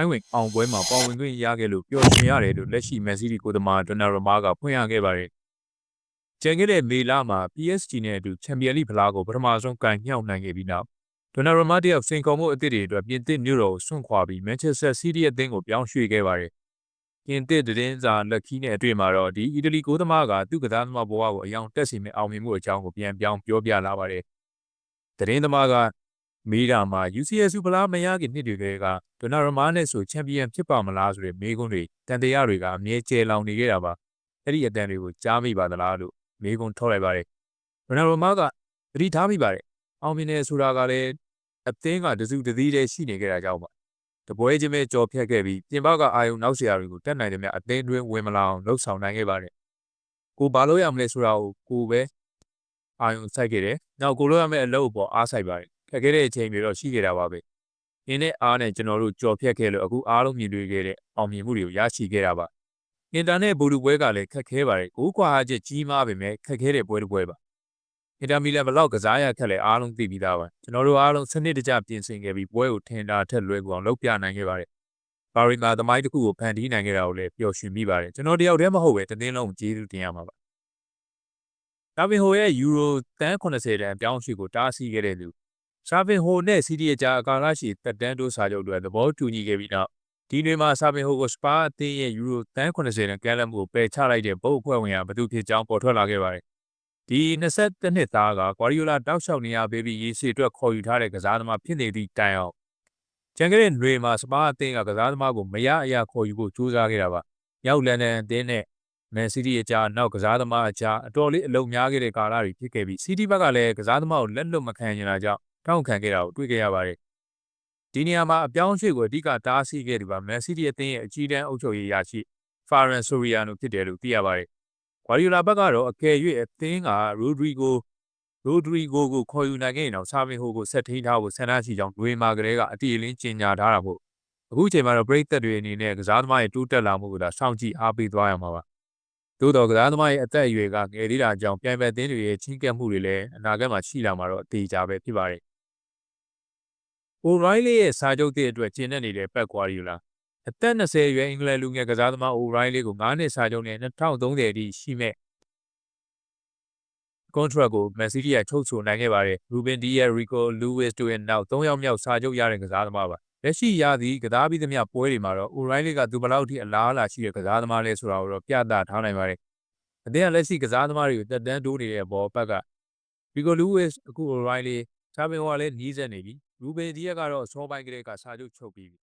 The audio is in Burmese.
ိုင်းဝင်အောင်ပွဲမှာပါဝင်ခွင့်ရခဲ့လို့ပျော်ရွှင်ရတယ်လို့လက်ရှိမန်စီးတီးကိုယ်သမားဒနာရမားကဖွင့်ရခဲ့ပါတယ်။ကျန်ခဲ့တဲ့မေလမှာ PSG နဲ့အတူချန်ပီယံလိဖလားကိုပထမဆုံးကန်ညှောက်နိုင်ခဲ့ပြီးနောက်ဒနာရမားတယောက်စင်ကုန်မှုအသစ်တွေအတွက်ပြင်သစ်မြို့တော်ကိုဆွန့်ခွာပြီးမန်ချက်စတာစီးတီးအသင်းကိုပြောင်းရွှေ့ခဲ့ပါတယ်။ပြင်သစ်သတင်းစာလက်ခီးနဲ့အတွေ့မှာတော့ဒီအီတလီကိုယ်သမားကသူ့ကစားသမားဘဝကိုအယောင်တက်စီမဲ့အောင်မြင်မှုအကြောင်းကိုပြန်ပြောင်းပြောပြလာပါတယ်။သတင်းသမားက မေးတာမှာ UCS ဖလားမရခင်နှစ်တွေကကဒနာရမားနဲ့ဆိုချန်ပီယံဖြစ်ပါမလားဆိုတဲ့မေးခွန်းတွေတန်တရားတွေကအမြဲကျဲလောင်နေခဲ့တာပါအဲ့ဒီအတန်တွေကိုကြားမိပါသလားလို့မေးခွန်းထောက်လိုက်ပါတယ်ဒနာရမားကသတိထားမိပါတယ်အောင်မြင်တယ်ဆိုတာကလည်းအသင်းကတစုတစည်းတည်းရှိနေခဲ့တာကြောင့်ပါတပွဲချင်းပဲကြော်ဖြတ်ခဲ့ပြီးပြင်ပကအာယုံနောက်ဆရာတွေကိုတက်နိုင်တယ်မြအသင်းတွင်းဝင်မလာအောင်လှုပ်ဆောင်နိုင်ခဲ့ပါတယ်ကိုဘာလို့ရမလဲဆိုတာကိုကိုပဲအာယုံစိုက်ခဲ့တယ်နောက်ကိုလို့ရမယ့်အလုပ်ပေါ်အားစိုက်ပါတယ် ခက်ခဲတဲ့အချိန်တွေတော့ရှိခဲ့တာပါပဲ။အင်းနဲ့အားနဲ့ကျွန်တော်တို့ကြော်ဖြတ်ခဲ့လို့အခုအားလုံးမြင်တွေ့ခဲ့တဲ့အောင်မြင်မှုတွေကိုရရှိခဲ့တာပါ။အင်တာနက်ဘူဒူပွဲကလည်းခက်ခဲပါတယ်။ကိုးကွာအားချက်ကြီးမားပေမဲ့ခက်ခဲတဲ့ပွဲတစ်ပွဲပါ။အင်တာမီလန်ဘလောက်ကစားရခက်လဲအားလုံးသိပြီးသားပါ။ကျွန်တော်တို့အားလုံးစနစ်တကျပြင်ဆင်ခဲ့ပြီးပွဲကိုထင်တာထက်လွဲကူအောင်လုပ်ပြနိုင်ခဲ့ပါတယ်။ပါရီမှာသမိုင်းတစ်ခုကိုဖန်တီးနိုင်ခဲ့တာကိုလည်းပျော်ရွှင်မိပါတယ်။ကျွန်တော်တယောက်တည်းမဟုတ်ပဲတသင်းလုံးကျေးဇူးတင်ရမှာပါ။ဒါပြင်ဟိုရဲ့ယူရိုတန်း80တန်အပြောင်းအရွှေ့ကိုတားဆီးခဲ့တဲ့လူ ဆာဗင်ဟိုနဲ့စီးတီအကြားအကာလရှိတက်တန်းတိုးစာချုပ်တွေသဘောတူညီခဲ့ပြီးနောက်ဒီနေ့မှာဆာဗင်ဟိုကိုစပါအသင်းရဲ့ယူရိုတန်း80တန်ကမ်းလှမ်းမှုကိုပယ်ချလိုက်တဲ့ဘုတ်အဖွဲ့ဝင်ကဘသူဖြစ်ကြောင်းပေါ်ထွက်လာခဲ့ပါတယ်။ဒီ22နှစ်သားကကွာရီယိုလာတောက်လျှောက်နေရပေးပြီးရေးစီအတွက်ခေါ်ယူထားတဲ့ကစားသမားဖြစ်နေသည့်တိုင်အောင်ကျန်ခဲ့တဲ့ຫນွေမှာစပါအသင်းကကစားသမားကိုမရအရာခေါ်ယူဖို့ကြိုးစားခဲ့တာပါ။ရောက်လန်ဒန်အသင်းနဲ့မန်စီးတီးအကြားနောက်ကစားသမားအကြားအတော်လေးအလုံများခဲ့တဲ့ကာလတွေဖြစ်ခဲ့ပြီးစီးတီးဘက်ကလည်းကစားသမားကိုလက်လွတ်မခံနိုင်တာကြောင့် တောင်းခံခဲ့တာကိုတွေ့ခဲ့ရပါတယ်။ဒီနေရာမှာအပြောင်းအရွှေ့ကိုအဓိကတားဆီးခဲ့သူကမန်စီးတီးအသင်းရဲ့အကြီးတန်းအုပ်ချုပ်ရေးရာရှိဖာရန်ဆိုရီယာနိုဖြစ်တယ်လို့သိရပါတယ်။ဂွာဒီယိုလာဘက်ကတော့အကယ်၍အသင်းကရိုဒရီဂိုရိုဒရီဂိုကိုခေါ်ယူနိုင်ခဲ့ရင်တော့ဆာဗင်ဟိုကိုဆက်ထိန်းထားဖို့ဆန္ဒရှိကြောင်းဒွေမာကလေးကအတီအလင်းကျင်ညာထားတာမို့အခုချိန်မှာတော့ပရိသတ်တွေအနေနဲ့ကစားသမားရဲ့တိုးတက်လာမှုကိုဒါစောင့်ကြည့်အားပေးသွားရမှာပါ။သို့တော်ကစားသမားရဲ့အသက်အရွယ်ကငယ်သေးတာကြောင့်ပြိုင်ပွဲသင်းတွေရဲ့ချင်းကပ်မှုတွေလည်းအနာဂတ်မှာရှိလာမှာတော့အသေးချာပဲဖြစ်ပါတယ်။ အိုရိုင်းလေးရဲ့စာချုပ်တဲ့အတွက်ကျင်းနေနေတဲ့ပက်ကွာရီလာအသက်20အရွယ်အင်္ဂလန်လူငယ်ကစားသမားအိုရိုင်းလေးကို9နှစ်စာချုပ်နဲ့2030အထိရှိမဲ့ contract ကိုမန်စီးတီးကချုပ်ဆိုနိုင်ခဲ့ပါတယ်။ရူဘင်ဒီယာရီကိုလူးဝစ်တို့ရဲ့နောက်3ယောက်မြောက်စာချုပ်ရတဲ့ကစားသမားပါ။လက်ရှိရသည့်ကစားပြီးသမျှပွဲတွေမှာတော့အိုရိုင်းလေးကသူဘလောက်ထိအလားအလာရှိတဲ့ကစားသမားလဲဆိုတာကိုတော့ပြသထားနိုင်ပါတယ်။အသင်းကလက်ရှိကစားသမားတွေကိုတက်တန်းတိုးနေတဲ့ဘောပက်ကရီကိုလူးဝစ်အခုအိုရိုင်းလေးချာပင်ဟောကလည်းနီးစက်နေပြီ။ ရူဘင်ဒီယာကတော့စောပိုင်းကလေးကစာချုပ်ချုပ်ပြီးပြီ